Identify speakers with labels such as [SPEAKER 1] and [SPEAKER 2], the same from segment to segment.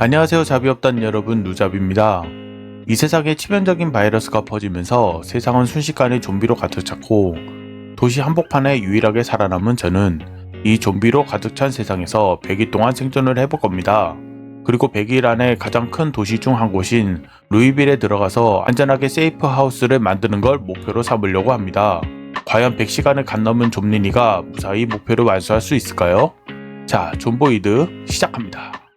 [SPEAKER 1] 안녕하세요 자비업단 여러분 누잡입니다. 이 세상에 치명적인 바이러스가 퍼지면서 세상은 순식간에 좀비로 가득 찼고 도시 한복판에 유일하게 살아남은 저는 이 좀비로 가득 찬 세상에서 100일 동안 생존을 해볼 겁니다. 그리고 100일 안에 가장 큰 도시 중 한 곳인 루이빌에 들어가서 안전하게 세이프 하우스를 만드는 걸 목표로 삼으려고 합니다. 과연 100시간을 간 넘은 좀니니가 무사히 목표를 완수할 수 있을까요? 자, 존보이드 시작합니다.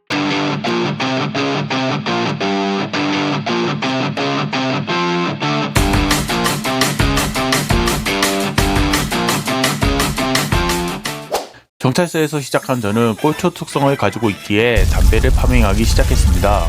[SPEAKER 1] 경찰서에서 시작한 저는 꼴초 특성을 가지고 있기에 담배를 파밍하기 시작했습니다.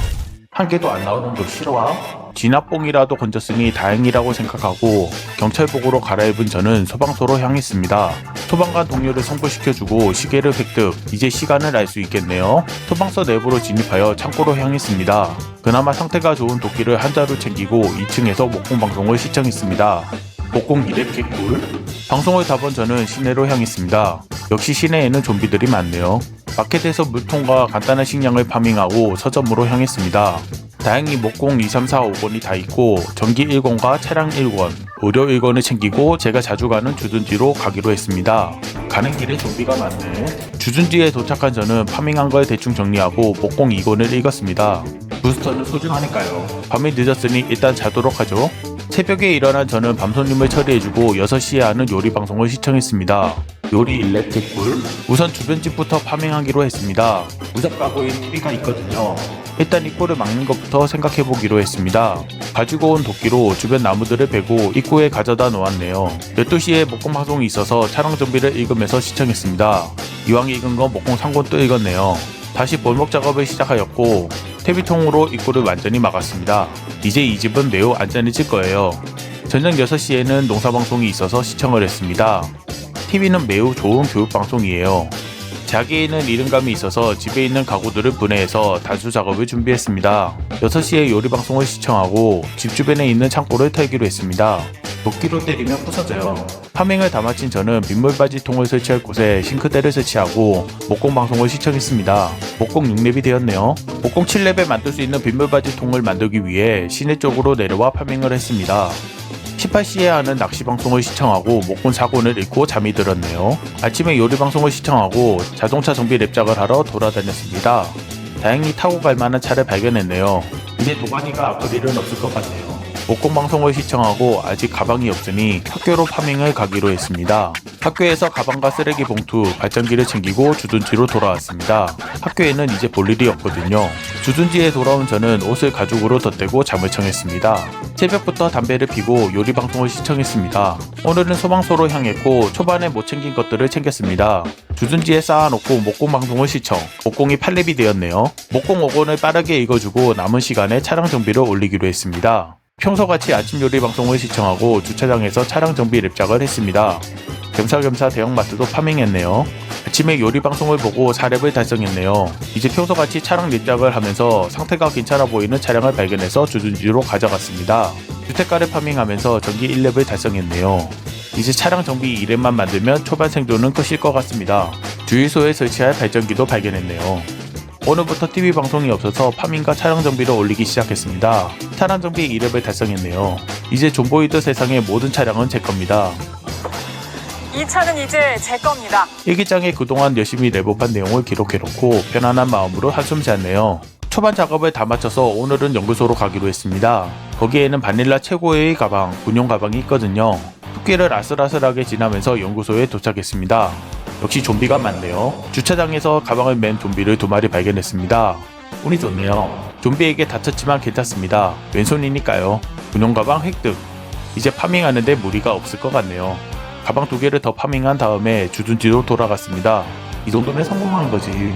[SPEAKER 1] 한 개도 안 나오는 거 싫어와? 진압봉이라도 건졌으니 다행이라고 생각하고 경찰복으로 갈아입은 저는 소방서로 향했습니다. 소방관 동료를 성부시켜주고 시계를 획득, 이제 시간을 알 수 있겠네요. 소방서 내부로 진입하여 창고로 향했습니다. 그나마 상태가 좋은 도끼를 한 자루 챙기고 2층에서 목공 방송을 시청했습니다. 목공 이랩 개꿀? 방송을 다 본 저는 시내로 향했습니다. 역시 시내에는 좀비들이 많네요. 마켓에서 물통과 간단한 식량을 파밍하고 서점으로 향했습니다. 다행히 목공 2, 3, 4, 5권이 다 있고 전기 1권과 차량 1권, 의료 1권을 챙기고 제가 자주 가는 주둔지로 가기로 했습니다. 가는 길에 좀비가 많네. 주둔지에 도착한 저는 파밍한 걸 대충 정리하고 목공 2권을 읽었습니다. 부스터는 소중하니까요. 밤이 늦었으니 일단 자도록 하죠. 새벽에 일어난 저는 밤손님을 처리해주고 6시에 하는 요리 방송을 시청했습니다. 요리 일렉 개꿀? 우선 주변 집부터 파밍하기로 했습니다. 무섭 가구에 TV가 있거든요. 일단 입구를 막는 것부터 생각해보기로 했습니다. 가지고 온 도끼로 주변 나무들을 베고 입구에 가져다 놓았네요. 12시에 목공 방송이 있어서 차량 정비를 읽으면서 시청했습니다. 이왕 읽은 거 목공 3권도 읽었네요. 다시 볼목 작업을 시작하였고 퇴비통으로 입구를 완전히 막았습니다. 이제 이 집은 매우 안전해질 거예요. 저녁 6시에는 농사방송이 있어서 시청을 했습니다. TV는 매우 좋은 교육방송이에요. 자기에는 이름감이 있어서 집에 있는 가구들을 분해해서 단수 작업을 준비했습니다. 6시에 요리 방송을 시청하고 집 주변에 있는 창고를 털기로 했습니다. 도끼로 때리면 부서져요. 파밍을 다 마친 저는 빗물바지 통을 설치할 곳에 싱크대를 설치하고 목공 방송을 시청했습니다. 목공 6렙이 되었네요. 목공 7렙에 만들 수 있는 빗물바지 통을 만들기 위해 시내 쪽으로 내려와 파밍을 했습니다. 18시에 하는 낚시 방송을 시청하고 목공 사고를 읽고 잠이 들었네요. 아침에 요리 방송을 시청하고 자동차 정비 랩작을 하러 돌아다녔습니다. 다행히 타고 갈 만한 차를 발견했네요. 이제 도가니가 아플 일은 없을 것 같네요. 목공 방송을 시청하고 아직 가방이 없으니 학교로 파밍을 가기로 했습니다. 학교에서 가방과 쓰레기 봉투, 발전기를 챙기고 주둔지로 돌아왔습니다. 학교에는 이제 볼 일이 없거든요. 주둔지에 돌아온 저는 옷을 가죽으로 덧대고 잠을 청했습니다. 새벽부터 담배를 피고 요리 방송을 시청했습니다. 오늘은 소방서로 향했고 초반에 못 챙긴 것들을 챙겼습니다. 주둔지에 쌓아놓고 목공 방송을 시청. 목공이 8렙이 되었네요. 목공 5권을 빠르게 읽어주고 남은 시간에 차량 정비를 올리기로 했습니다. 평소같이 아침 요리 방송을 시청하고 주차장에서 차량 정비 랩작을 했습니다. 겸사겸사 대형마트도 파밍했네요. 아침에 요리 방송을 보고 4렙을 달성했네요. 이제 평소같이 차량 랩작을 하면서 상태가 괜찮아 보이는 차량을 발견해서 주둔지로 가져갔습니다. 주택가를 파밍하면서 전기 1렙을 달성했네요. 이제 차량 정비 2렙만 만들면 초반 생존은 끝일 것 같습니다. 주유소에 설치할 발전기도 발견했네요. 오늘부터 TV 방송이 없어서 파밍과 차량 정비를 올리기 시작했습니다. 차량 정비 2렙을 달성했네요. 이제 존보이드 세상의 모든 차량은 제 겁니다.
[SPEAKER 2] 이 차는 이제 제 겁니다.
[SPEAKER 1] 일기장에 그동안 열심히 내복한 내용을 기록해놓고 편안한 마음으로 한숨 잤네요. 초반 작업을 다 마쳐서 오늘은 연구소로 가기로 했습니다. 거기에는 바닐라 최고의 가방, 군용 가방이 있거든요. 숲길을 아슬아슬하게 지나면서 연구소에 도착했습니다. 역시 좀비가 많네요. 주차장에서 가방을 맨 좀비를 두 마리 발견했습니다. 운이 좋네요. 좀비에게 다쳤지만 괜찮습니다. 왼손이니까요. 군용 가방 획득. 이제 파밍하는데 무리가 없을 것 같네요. 가방 두 개를 더 파밍한 다음에 주둔지로 돌아갔습니다. 이 정도면 성공한 거지.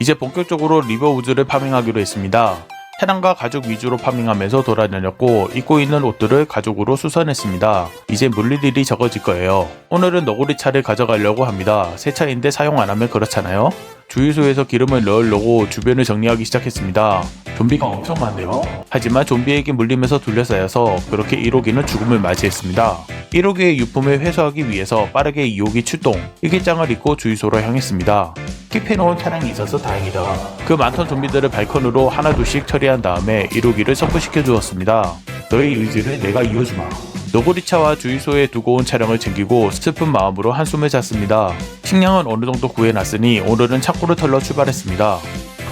[SPEAKER 1] 이제 본격적으로 리버우즈를 파밍하기로 했습니다. 차량과 가죽 위주로 파밍하면서 돌아다녔고 입고 있는 옷들을 가죽으로 수선했습니다. 이제 물리들이 적어질 거예요. 오늘은 너구리 차를 가져가려고 합니다. 새 차인데 사용 안 하면 그렇잖아요. 주유소에서 기름을 넣으려고 주변을 정리하기 시작했습니다. 좀비가 엄청 많네요. 하지만 좀비에게 물리면서 둘러싸여서 그렇게 1호기는 죽음을 맞이했습니다. 1호기의 유품을 회수하기 위해서 빠르게 2호기 출동, 일기장을 입고 주유소로 향했습니다. 킵해놓은 차량이 있어서 다행이다. 그 많던 좀비들을 발컨으로 하나둘씩 처리한 다음에 이루기를 선포시켜 주었습니다. 너의 의지를 내가 이어주마. 너구리차와 주유소에 두고 온 차량을 챙기고 슬픈 마음으로 한숨을 잤습니다. 식량은 어느 정도 구해놨으니 오늘은 창고를 털러 출발했습니다.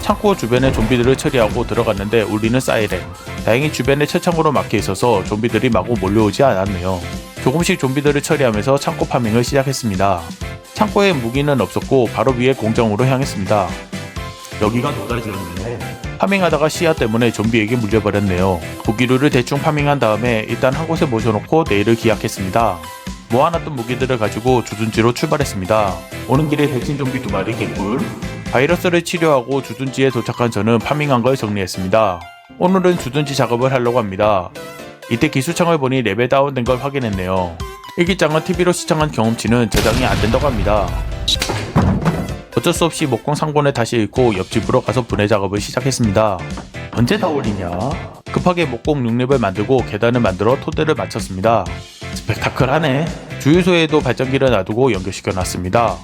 [SPEAKER 1] 창고 주변에 좀비들을 처리하고 들어갔는데 울리는 사이렌. 다행히 주변에 철창으로 막혀 있어서 좀비들이 마구 몰려오지 않았네요. 조금씩 좀비들을 처리하면서 창고 파밍을 시작했습니다. 창고에 무기는 없었고 바로 위에 공장으로 향했습니다. 여기가 노다지였는데 파밍하다가 시야 때문에 좀비에게 물려버렸네요. 무기류를 대충 파밍한 다음에 일단 한 곳에 모셔놓고 내일을 기약했습니다. 모아놨던 무기들을 가지고 주둔지로 출발했습니다. 오는 길에 백신 좀비 두 마리 개꿀. 바이러스를 치료하고 주둔지에 도착한 저는 파밍한 걸 정리했습니다. 오늘은 주둔지 작업을 하려고 합니다. 이때 기술창을 보니 레벨 다운된 걸 확인했네요. 일기장은 TV로 시청한 경험치는 저장이 안 된다고 합니다. 어쩔 수 없이 목공 상권을 다시 읽고 옆집으로 가서 분해 작업을 시작했습니다. 언제 다 올리냐? 급하게 목공 6렙을 만들고 계단을 만들어 토대를 마쳤습니다. 스펙타클하네. 주유소에도 발전기를 놔두고 연결시켜 놨습니다.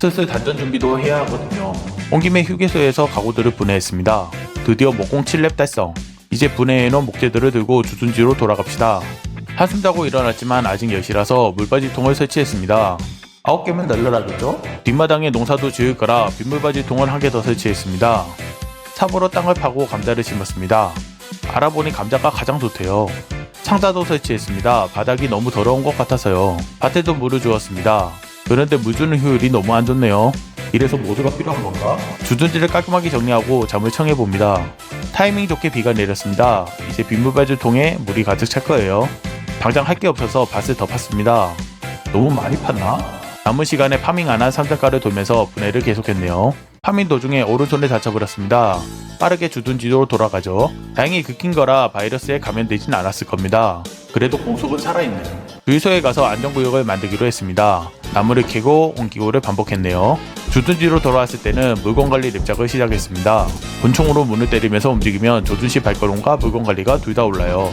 [SPEAKER 1] 슬슬 단전 준비도 해야 하거든요. 온 김에 휴게소에서 가구들을 분해했습니다. 드디어 목공 7렙 달성. 이제 분해해놓은 목재들을 들고 주둔지로 돌아갑시다. 한숨 자고 일어났지만 아직 10시라서 물바지통을 설치했습니다. 9개면 널널하겠죠? 뒷마당에 농사도 지을 거라 빗물바지통을 한 개 더 설치했습니다. 삽으로 땅을 파고 감자를 심었습니다. 알아보니 감자가 가장 좋대요. 상자도 설치했습니다. 바닥이 너무 더러운 것 같아서요. 밭에도 물을 주었습니다. 그런데 물 주는 효율이 너무 안 좋네요. 이래서 모두가 필요한 건가? 주둔지를 깔끔하게 정리하고 잠을 청해 봅니다. 타이밍 좋게 비가 내렸습니다. 이제 빗물바지통에 물이 가득 찰 거예요. 당장 할 게 없어서 밭을 더 팠습니다. 너무 많이 팠나? 남은 시간에 파밍 안한 산들가를 돌면서 분해를 계속했네요. 파밍 도중에 오른손을 다쳐버렸습니다. 빠르게 주둔지로 돌아가죠. 다행히 긁힌 거라 바이러스에 감염되진 않았을 겁니다. 그래도 공속은 살아있네. 주유소에 가서 안전구역을 만들기로 했습니다. 나무를 캐고 옮기고를 반복했네요. 주둔지로 돌아왔을 때는 물건관리 랩작을 시작했습니다. 권총으로 문을 때리면서 움직이면 조준시 발걸음과 물건관리가 둘 다 올라요.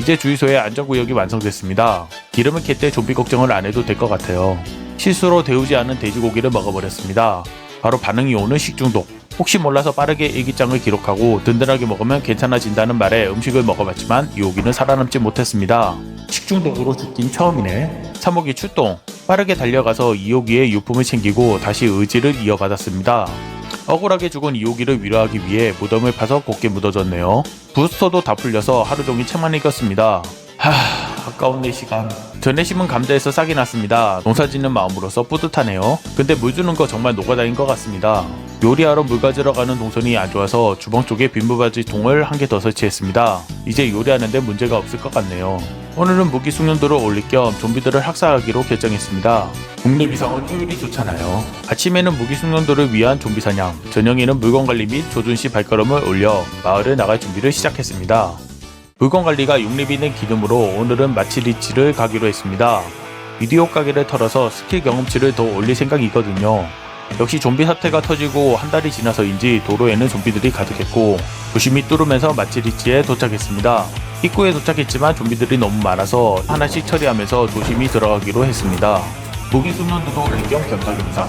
[SPEAKER 1] 이제 주유소의 안전구역이 완성됐습니다. 기름을 캘때 좀비 걱정을 안 해도 될 것 같아요. 실수로 데우지 않은 돼지고기를 먹어버렸습니다. 바로 반응이 오는 식중독. 혹시 몰라서 빠르게 일기장을 기록하고 든든하게 먹으면 괜찮아진다는 말에 음식을 먹어봤지만 유혹이는 살아남지 못했습니다. 식중독으로 죽긴 처음이네. 사목이 출동. 빠르게 달려가서 이호기의 유품을 챙기고 다시 의지를 이어받았습니다. 억울하게 죽은 이호기를 위로하기 위해 무덤을 파서 곱게 묻어줬네요. 부스터도 다 풀려서 하루 종일 책만 읽었습니다. 하, 아까운 내 시간. 전에 심은 감자에서 싹이 났습니다. 농사 짓는 마음으로서 뿌듯하네요. 근데 물 주는 거 정말 노가다인 것 같습니다. 요리하러 물 가지러 가는 동선이 안 좋아서 주방 쪽에 빗물바지 통을 한 개 더 설치했습니다. 이제 요리하는데 문제가 없을 것 같네요. 오늘은 무기 숙련도를 올릴 겸 좀비들을 학살하기로 결정했습니다. 국립 이상은 효율이 좋잖아요. 아침에는 무기 숙련도를 위한 좀비 사냥, 저녁에는 물건 관리 및 조준시 발걸음을 올려 마을을 나갈 준비를 시작했습니다. 물건 관리가 6렙이 된 기름으로 오늘은 마치리치를 가기로 했습니다. 비디오 가게를 털어서 스킬 경험치를 더 올릴 생각이거든요. 역시 좀비 사태가 터지고 한 달이 지나서인지 도로에는 좀비들이 가득했고 조심히 뚫으면서 마치리치에 도착했습니다. 입구에 도착했지만 좀비들이 너무 많아서 하나씩 처리하면서 조심히 들어가기로 했습니다. 무기 숙련도도 올리겸 겸사겸사.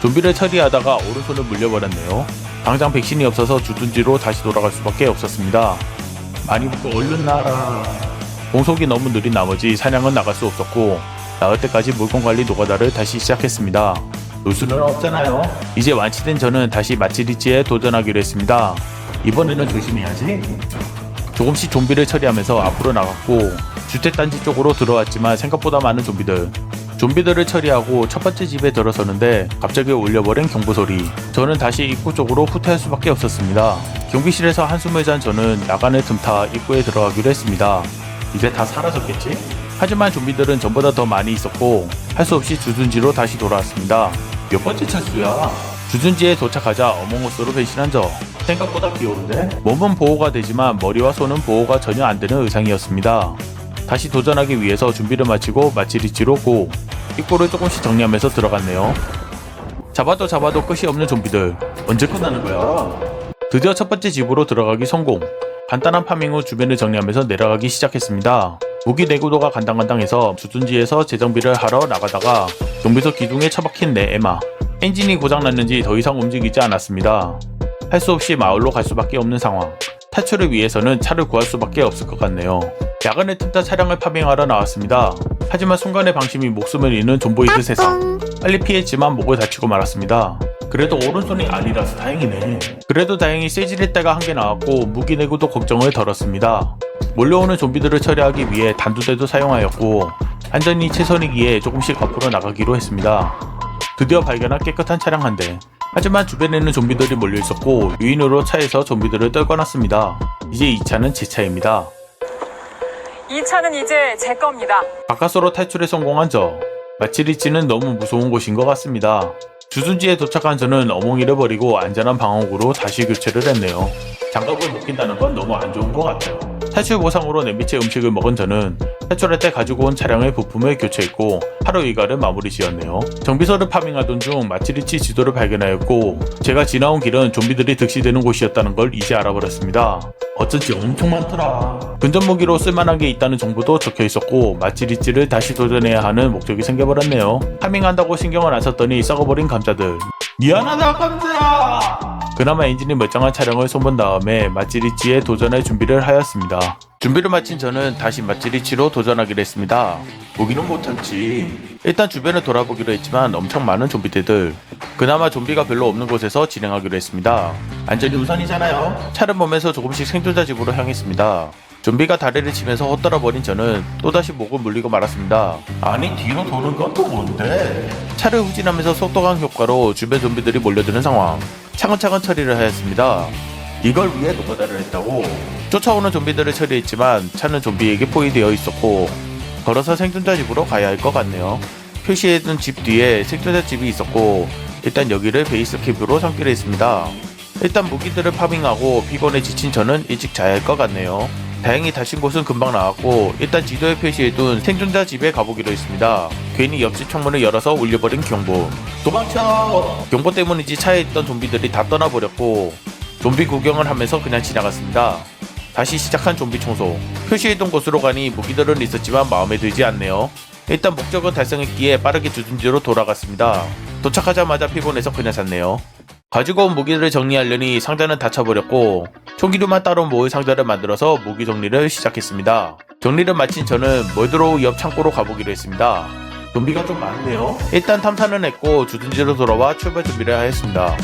[SPEAKER 1] 좀비를 처리하다가 오른손을 물려버렸네요. 당장 백신이 없어서 주둔지로 다시 돌아갈 수밖에 없었습니다. 많이 먹고 얼른 나라. 공속이 너무 느린 나머지 사냥은 나갈 수 없었고 나을 때까지 물건 관리 노가다를 다시 시작했습니다. 놀 수는 없잖아요. 이제 완치된 저는 다시 마치리치에 도전하기로 했습니다. 이번에는 조심해야지. 조금씩 좀비를 처리하면서 앞으로 나갔고 주택단지 쪽으로 들어왔지만 생각보다 많은 좀비들. 좀비들을 처리하고 첫 번째 집에 들어서는데 갑자기 울려버린 경보 소리. 저는 다시 입구 쪽으로 후퇴할 수밖에 없었습니다. 경비실에서 한숨을 잔 저는 나간을 틈타 입구에 들어가기로 했습니다. 이제 다 사라졌겠지? 하지만 좀비들은 전보다 더 많이 있었고 할 수 없이 주둔지로 다시 돌아왔습니다. 몇 번째 차수야? 주둔지에 도착하자 어몽어스로 변신한 저 생각보다 귀여운데? 몸은 보호가 되지만 머리와 손은 보호가 전혀 안 되는 의상이었습니다. 다시 도전하기 위해서 준비를 마치고 마치리치로 고 입구를 조금씩 정리하면서 들어갔네요. 잡아도 잡아도 끝이 없는 좀비들 언제 끝나는 거야? 드디어 첫 번째 집으로 들어가기 성공. 간단한 파밍 후 주변을 정리하면서 내려가기 시작했습니다. 무기 내구도가 간당간당해서 주둔지에서 재정비를 하러 나가다가 좀비소 기둥에 처박힌 내 에마. 엔진이 고장났는지 더 이상 움직이지 않았습니다. 할 수 없이 마을로 갈 수밖에 없는 상황. 탈출을 위해서는 차를 구할 수밖에 없을 것 같네요. 야간에 틈타 차량을 파밍하러 나왔습니다. 하지만 순간의 방심이 목숨을 잃는 존보이드 세상. 빨리 피했지만 목을 다치고 말았습니다. 그래도 오른손이 아니라서 다행이네. 그래도 다행히 세질의 때가 한 개 나왔고 무기 내구도 걱정을 덜었습니다. 몰려오는 좀비들을 처리하기 위해 단두대도 사용하였고 안전이 최선이기에 조금씩 앞으로 나가기로 했습니다. 드디어 발견한 깨끗한 차량 한 대. 하지만 주변에는 좀비들이 몰려 있었고 유인으로 차에서 좀비들을 떨궈놨습니다. 이제 이 차는 제 차입니다.
[SPEAKER 2] 이 차는 이제 제 겁니다.
[SPEAKER 1] 가까스로 탈출에 성공한 저. 마치리치는 너무 무서운 곳인 것 같습니다. 주둔지에 도착한 저는 어몽이를 버리고 안전한 방어구로 다시 교체를 했네요. 장갑을 못 낀다는 건 너무 안 좋은 것 같아요. 탈출 보상으로 냄비채 음식을 먹은 저는 탈출할 때 가지고 온 차량의 부품을 교체했고 하루 일과를 마무리 지었네요. 정비소를 파밍하던 중 마치리치 지도를 발견하였고 제가 지나온 길은 좀비들이 득실되는 곳이었다는 걸 이제 알아버렸습니다. 어쩐지 엄청 많더라. 근접 무기로 쓸만한 게 있다는 정보도 적혀 있었고 마치리치를 다시 도전해야 하는 목적이 생겨버렸네요. 파밍한다고 신경을 안 썼더니 썩어버린 감자들. 미안하다 감자야. 그나마 엔진이 멀쩡한 차량을 손본 다음에 마찌리치에 도전할 준비를 하였습니다. 준비를 마친 저는 다시 마찌리치로 도전하기로 했습니다. 보기는 못했지. 일단 주변을 돌아보기로 했지만 엄청 많은 좀비들. 그나마 좀비가 별로 없는 곳에서 진행하기로 했습니다. 안전이 우선이잖아요. 차를 보면서 조금씩 생존자 집으로 향했습니다. 좀비가 다리를 치면서 헛돌아 버린 저는 또다시 목을 물리고 말았습니다. 아니 뒤로 도는 건 또 뭔데? 차를 후진하면서 속도강 효과로 주변 좀비들이 몰려드는 상황. 차근차근 처리를 하였습니다. 이걸 위해 노가다를 했다고? 쫓아오는 좀비들을 처리했지만 차는 좀비에게 포위되어 있었고 걸어서 생존자 집으로 가야 할 것 같네요. 표시해둔 집 뒤에 생존자 집이 있었고 일단 여기를 베이스 캠프로 삼기로 했습니다. 일단 무기들을 파밍하고 피곤에 지친 저는 일찍 자야 할 것 같네요. 다행히 다친 곳은 금방 나왔고 일단 지도에 표시해둔 생존자 집에 가보기로 했습니다. 괜히 옆집 창문을 열어서 울려버린 경보. 도망쳐! 경보 때문인지 차에 있던 좀비들이 다 떠나버렸고 좀비 구경을 하면서 그냥 지나갔습니다. 다시 시작한 좀비 청소. 표시해둔 곳으로 가니 무기들은 있었지만 마음에 들지 않네요. 일단 목적은 달성했기에 빠르게 주둔지로 돌아갔습니다. 도착하자마자 피곤해서 그냥 잤네요. 가지고 온 무기를 정리하려니 상자는 닫혀버렸고 총기류만 따로 모을 상자를 만들어서 무기 정리를 시작했습니다. 정리를 마친 저는 멀드로우 옆 창고로 가보기로 했습니다. 좀비가 좀 많네요. 일단 탐사는 했고 주둔지로 돌아와 출발 준비를 하였습니다.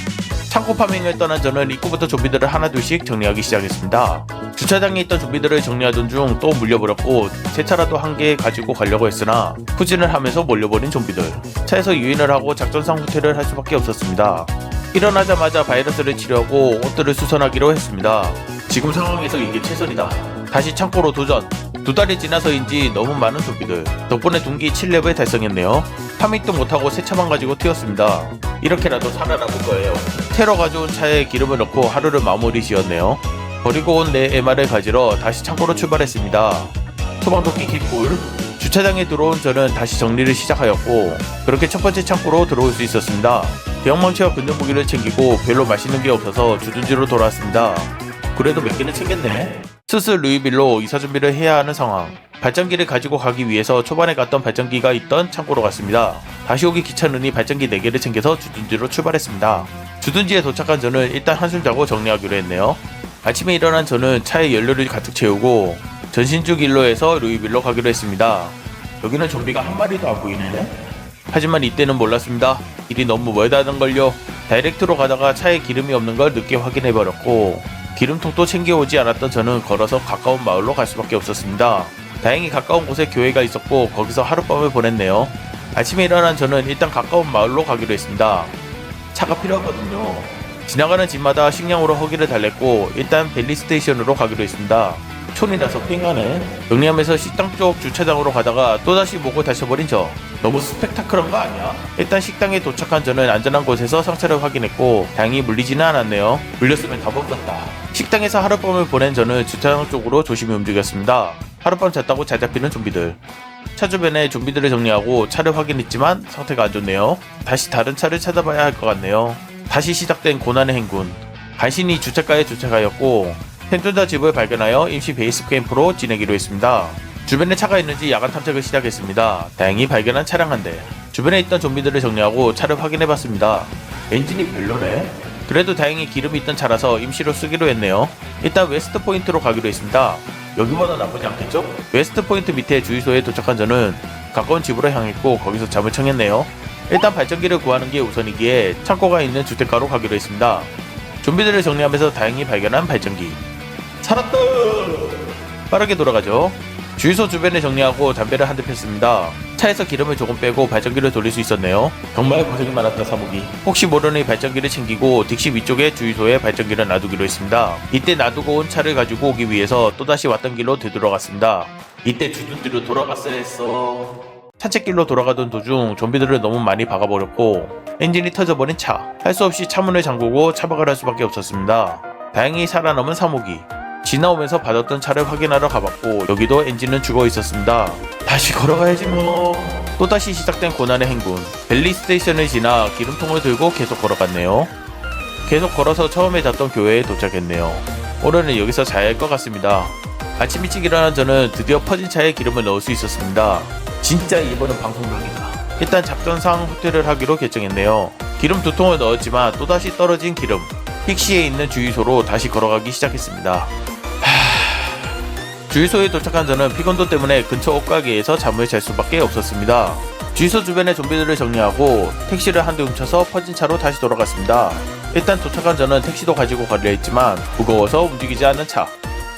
[SPEAKER 1] 창고 파밍을 떠난 저는 입구부터 좀비들을 하나둘씩 정리하기 시작했습니다. 주차장에 있던 좀비들을 정리하던 중 또 물려버렸고 제 차라도 한 개 가지고 가려고 했으나 후진을 하면서 몰려버린 좀비들. 차에서 유인을 하고 작전상 후퇴를 할 수밖에 없었습니다. 일어나자마자 바이러스를 치료하고 옷들을 수선하기로 했습니다. 지금 상황에서 이게 최선이다. 다시 창고로 도전. 두 달이 지나서인지 너무 많은 좀비들. 덕분에 둔기 7렙을 달성했네요. 파밍도 못하고 새 차만 가지고 튀었습니다. 이렇게라도 살아남을 거예요. 테러 가져온 차에 기름을 넣고 하루를 마무리 지었네요. 버리고 온 내 MR을 가지러 다시 창고로 출발했습니다. 소방도끼 킥골. 주차장에 들어온 저는 다시 정리를 시작하였고 그렇게 첫 번째 창고로 들어올 수 있었습니다. 대형망치와 근접 무기를 챙기고 별로 맛있는 게 없어서 주둔지로 돌아왔습니다. 그래도 몇 개는 챙겼네. 슬슬 루이빌로 이사 준비를 해야 하는 상황. 발전기를 가지고 가기 위해서 초반에 갔던 발전기가 있던 창고로 갔습니다. 다시 오기 귀찮으니 발전기 4개를 챙겨서 주둔지로 출발했습니다. 주둔지에 도착한 저는 일단 한숨 자고 정리하기로 했네요. 아침에 일어난 저는 차에 연료를 가득 채우고 전신주 길로에서 루이빌로 가기로 했습니다. 여기는 좀비가 한 마리도 안 보이네. 하지만 이때는 몰랐습니다. 길이 너무 멀다는 걸요. 다이렉트로 가다가 차에 기름이 없는 걸 늦게 확인해 버렸고 기름통도 챙겨오지 않았던 저는 걸어서 가까운 마을로 갈 수밖에 없었습니다. 다행히 가까운 곳에 교회가 있었고 거기서 하룻밤을 보냈네요. 아침에 일어난 저는 일단 가까운 마을로 가기로 했습니다. 차가 필요하거든요. 지나가는 집마다 식량으로 허기를 달랬고 일단 벨리 스테이션으로 가기로 했습니다. 촌이라서 핑하네. 정리하면서 식당 쪽 주차장으로 가다가 또다시 목을 다쳐버린 저. 너무 스펙타클한 거 아니야? 일단 식당에 도착한 저는 안전한 곳에서 상처를 확인했고 다행히 물리지는 않았네요. 물렸으면 다 벗겼다. 식당에서 하룻밤을 보낸 저는 주차장 쪽으로 조심히 움직였습니다. 하룻밤 잤다고 잘 잡히는 좀비들. 차 주변에 좀비들을 정리하고 차를 확인했지만 상태가 안 좋네요. 다시 다른 차를 찾아봐야 할 것 같네요. 다시 시작된 고난의 행군. 간신히 주차가에 주차하였고 생존자 집을 발견하여 임시 베이스 캠프로 지내기로 했습니다. 주변에 차가 있는지 야간 탐색을 시작했습니다. 다행히 발견한 차량 한 대. 주변에 있던 좀비들을 정리하고 차를 확인해봤습니다. 엔진이 별로네. 그래도 다행히 기름이 있던 차라서 임시로 쓰기로 했네요. 일단 웨스트 포인트로 가기로 했습니다. 여기보다 나쁘지 않겠죠? 웨스트 포인트 밑에 주유소에 도착한 저는 가까운 집으로 향했고 거기서 잠을 청했네요. 일단 발전기를 구하는 게 우선이기에 창고가 있는 주택가로 가기로 했습니다. 좀비들을 정리하면서 다행히 발견한 발전기. 살았다! 빠르게 돌아가죠. 주유소 주변을 정리하고 담배를 한 대 폈습니다. 차에서 기름을 조금 빼고 발전기를 돌릴 수 있었네요. 정말 고생이 많았다 사무기. 혹시 모르니 발전기를 챙기고 딕시 위쪽에 주유소에 발전기를 놔두기로 했습니다. 이때 놔두고 온 차를 가지고 오기 위해서 또다시 왔던 길로 되돌아갔습니다. 이때 주둔 뒤로 돌아갔어야 했어. 산책길로 돌아가던 도중 좀비들을 너무 많이 박아버렸고 엔진이 터져버린 차. 할 수 없이 차문을 잠그고 차박을 할 수밖에 없었습니다. 다행히 살아남은 사무기. 지나오면서 받았던 차를 확인하러 가봤고 여기도 엔진은 죽어 있었습니다. 다시 걸어가야지 뭐. 또다시 시작된 고난의 행군. 벨리 스테이션을 지나 기름통을 들고 계속 걸어갔네요. 계속 걸어서 처음에 잤던 교회에 도착했네요. 오늘은 여기서 자야 할 것 같습니다. 아침 일찍 일어난 저는 드디어 퍼진 차에 기름을 넣을 수 있었습니다. 진짜 이번은 방송용이다. 일단 작전상 호텔을 하기로 결정했네요. 기름 두 통을 넣었지만 또다시 떨어진 기름. 픽시에 있는 주유소로 다시 걸어가기 시작했습니다. 주유소에 도착한 저는 피곤도 때문에 근처 옷가게에서 잠을 잘 수밖에 없었습니다. 주유소 주변의 좀비들을 정리하고 택시를 한 대 훔쳐서 퍼진 차로 다시 돌아갔습니다. 일단 도착한 저는 택시도 가지고 가려 했지만 무거워서 움직이지 않는 차.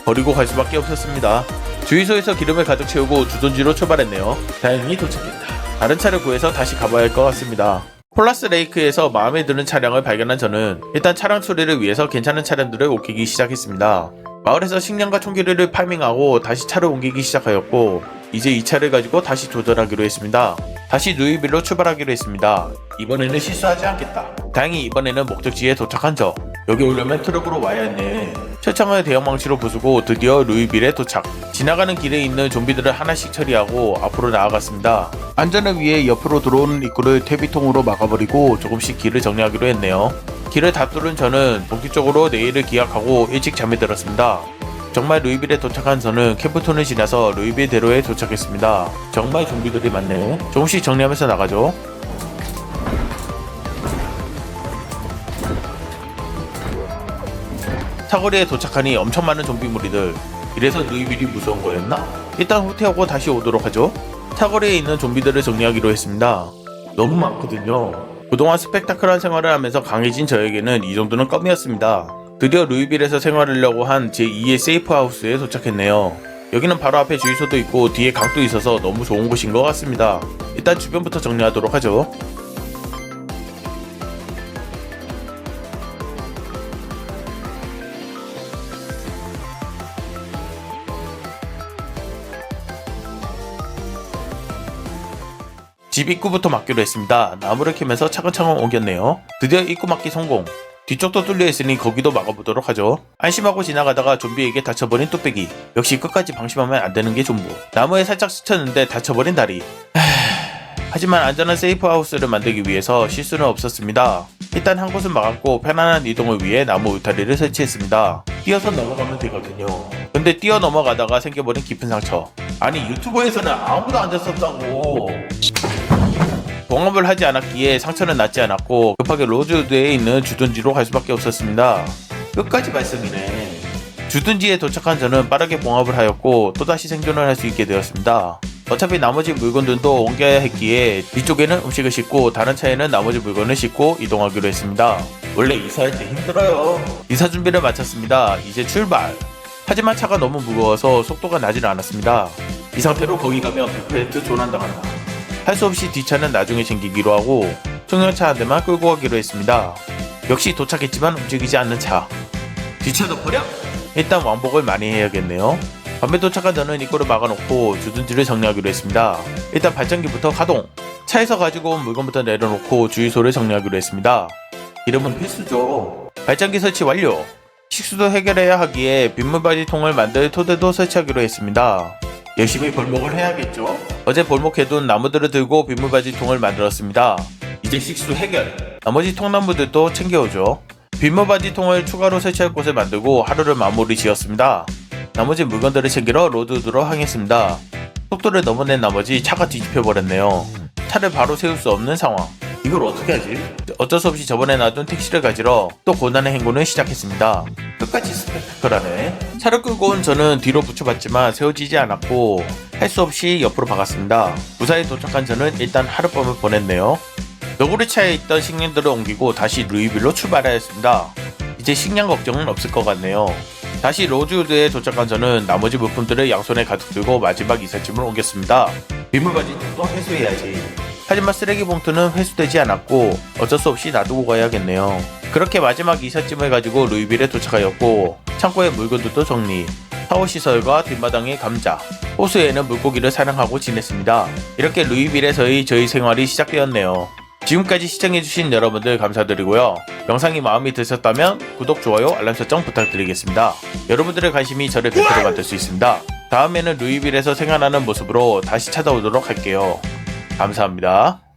[SPEAKER 1] 버리고 갈 수밖에 없었습니다. 주유소에서 기름을 가득 채우고 주둔지로 출발했네요. 다행히 도착했다. 다른 차를 구해서 다시 가봐야 할 것 같습니다. 폴라스 레이크에서 마음에 드는 차량을 발견한 저는 일단 차량 처리를 위해서 괜찮은 차량들을 옮기기 시작했습니다. 마을에서 식량과 총기를 파밍하고 다시 차를 옮기기 시작하였고 이제 이 차를 가지고 다시 조절하기로 했습니다. 다시 루이빌로 출발하기로 했습니다. 이번에는 실수하지 않겠다. 다행히 이번에는 목적지에 도착한 저. 여기 오려면 트럭으로 와야 했네. 철창을 대형망치로 부수고 드디어 루이빌에 도착. 지나가는 길에 있는 좀비들을 하나씩 처리하고 앞으로 나아갔습니다. 안전을 위해 옆으로 들어오는 입구를 퇴비통으로 막아버리고 조금씩 길을 정리하기로 했네요. 길을 다 뚫은 저는 본격적으로 내일을 기약하고 일찍 잠에 들었습니다. 정말 루이빌에 도착한 저는 캠프톤을 지나서 루이빌 대로에 도착했습니다. 정말 좀비들이 많네. 조금씩 정리하면서 나가죠. 사거리에 도착하니 엄청 많은 좀비 무리들. 이래서 루이빌이 무서운 거였나? 일단 후퇴하고 다시 오도록 하죠. 사거리에 있는 좀비들을 정리하기로 했습니다. 너무 많거든요. 그동안 스펙타클한 생활을 하면서 강해진 저에게는 이 정도는 껌이었습니다. 드디어 루이빌에서 생활하려고 한 제2의 세이프 하우스에 도착했네요. 여기는 바로 앞에 주유소도 있고 뒤에 강도 있어서 너무 좋은 곳인 것 같습니다. 일단 주변부터 정리하도록 하죠. 집 입구부터 막기로 했습니다. 나무를 캐면서 차근차근 옮겼네요. 드디어 입구 막기 성공. 뒤쪽도 뚫려 있으니 거기도 막아보도록 하죠. 안심하고 지나가다가 좀비에게 다쳐버린 뚝배기. 역시 끝까지 방심하면 안 되는 게 존부. 나무에 살짝 스쳤는데 다쳐버린 다리. 하지만 안전한 세이프 하우스를 만들기 위해서 실수는 없었습니다. 일단 한 곳은 막았고 편안한 이동을 위해 나무 울타리를 설치했습니다. 뛰어서 넘어가면 되거든요. 근데 뛰어 넘어가다가 생겨버린 깊은 상처. 아니 유튜브에서는 아무도 안 졌었다고. 봉합을 하지 않았기에 상처는 낫지 않았고 급하게 로즈우드에 있는 주둔지로 갈 수밖에 없었습니다. 끝까지 발성이네. 주둔지에 도착한 저는 빠르게 봉합을 하였고 또다시 생존을 할 수 있게 되었습니다. 어차피 나머지 물건들도 옮겨야 했기에 뒤쪽에는 음식을 싣고 다른 차에는 나머지 물건을 싣고 이동하기로 했습니다. 원래 이사할 때 힘들어요. 이사 준비를 마쳤습니다. 이제 출발. 하지만 차가 너무 무거워서 속도가 나지는 않았습니다. 이 상태로 거기 가면 100% 조난당한다. 할 수 없이 뒷차는 나중에 챙기기로 하고 청년차 한 대만 끌고 가기로 했습니다. 역시 도착했지만 움직이지 않는 차. 뒷차도 버려! 일단 왕복을 많이 해야겠네요. 밤에 도착한 저는 입구를 막아놓고 주둔지를 정리하기로 했습니다. 일단 발전기부터 가동! 차에서 가지고 온 물건부터 내려놓고 주유소를 정리하기로 했습니다. 이름은 필수죠. 발전기 설치 완료! 식수도 해결해야 하기에 빗물바지통을 만들 토대도 설치하기로 했습니다. 열심히 벌목을 해야겠죠? 어제 벌목해둔 나무들을 들고 빗물바지 통을 만들었습니다. 이제 식수 해결! 나머지 통나무들도 챙겨오죠. 빗물바지 통을 추가로 설치할 곳을 만들고 하루를 마무리 지었습니다. 나머지 물건들을 챙기러 로드우드로 향했습니다. 속도를 넘어낸 나머지 차가 뒤집혀 버렸네요. 차를 바로 세울 수 없는 상황. 이걸 어떻게 하지? 어쩔 수 없이 저번에 놔둔 택시를 가지러 또 고난의 행군을 시작했습니다. 끝까지 스펙타클하네. 차를 끌고 온 저는 뒤로 붙여봤지만 세워지지 않았고 할 수 없이 옆으로 박았습니다. 무사히 도착한 저는 일단 하룻밤을 보냈네요. 너구리 차에 있던 식량들을 옮기고 다시 루이빌로 출발하였습니다. 이제 식량 걱정은 없을 것 같네요. 다시 로즈우드에 도착한 저는 나머지 물품들을 양손에 가득 들고 마지막 이삿짐을 옮겼습니다. 빗물바지 또 회수해야지. 하지만 쓰레기 봉투는 회수되지 않았고 어쩔 수 없이 놔두고 가야겠네요. 그렇게 마지막 이삿짐을 가지고 루이빌에 도착하였고 창고의 물건들도 정리, 샤워 시설과 뒷마당의 감자, 호수에는 물고기를 사냥하고 지냈습니다. 이렇게 루이빌에서의 저희 생활이 시작되었네요. 지금까지 시청해주신 여러분들 감사드리고요. 영상이 마음에 드셨다면 구독, 좋아요, 알람 설정 부탁드리겠습니다. 여러분들의 관심이 저를 베테로 만들 수 있습니다. 다음에는 루이빌에서 생활하는 모습으로 다시 찾아오도록 할게요. 감사합니다.